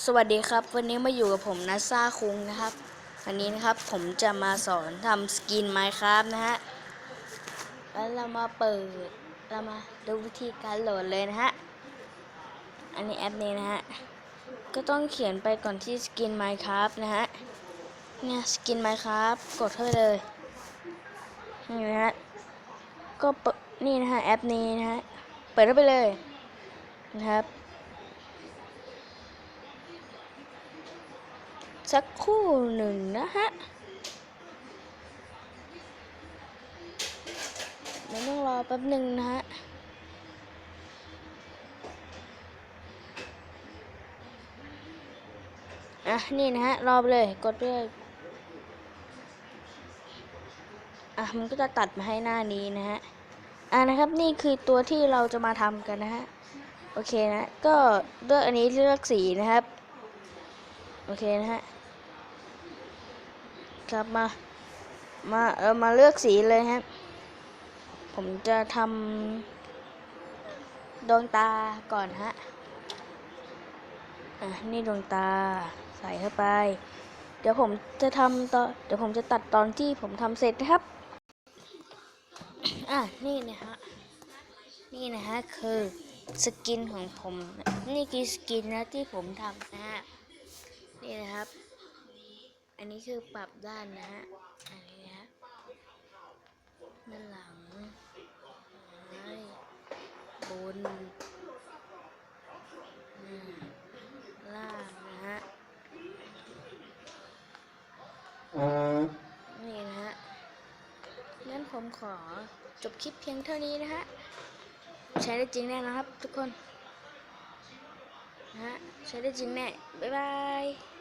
สวัสดีครับ วันนี้มาอยู่กับผมนัสซ่าคุงนะครับวันนี้นะครับผมจะมาสอนทำสกินไมค์ครับนะฮะแล้วเรามาเปิดเรามาดูวิธีการโหลดเลยนะฮะอันนี้แอปนี้นะฮะก็ต้องเขียนไปก่อนที่สกินไมค์ครับนะฮะเนี่ยสกินไมค์ครับกดเข้าไปเลยนี่นะฮะก็เปิดนี่นะฮะแอปนี้นะฮะเปิดเข้าไปเลยนะครับ สักครู่หนึ่งนะฮะเดี๋ยวต้องรอแป๊บหนึ่งนะฮะอะ นี่นะฮะ รอไปเลย กดเลยอะ มันก็จะตัดมาให้หน้านี้นะฮะ อะนะครับ นี่คือตัวที่เราจะมาทำกันนะฮะ โอเคนะ ก็เลือกอันนี้เลือกสีนะครับ โอเคนะฮะ ครับมา มาเออมาเลือกสีเลยครับ ผมจะทำดวงตาก่อนฮะ อะนี่ดวงตาใส่เข้าไป เดี๋ยวผมจะทำตอนเดี๋ยวผมจะตัดตอนที่ผมทำเสร็จนะครับ อะนี่นะฮะ นี่นะฮะคือสกินของผม นี่คือสกินนะที่ผมทำนะฮะ นี่นะครับ อันนี้คือปรับด้านนะฮะ อันนี้นะฮะด้านหลังซ้ายบนหน้าล่างนะฮะ นี่นะฮะ งั้นผมขอจบคลิปเพียงเท่านี้นะฮะ ใช้ได้จริงแน่นะครับทุกคน นะฮะ ใช้ได้จริงแน่ บ๊ายบาย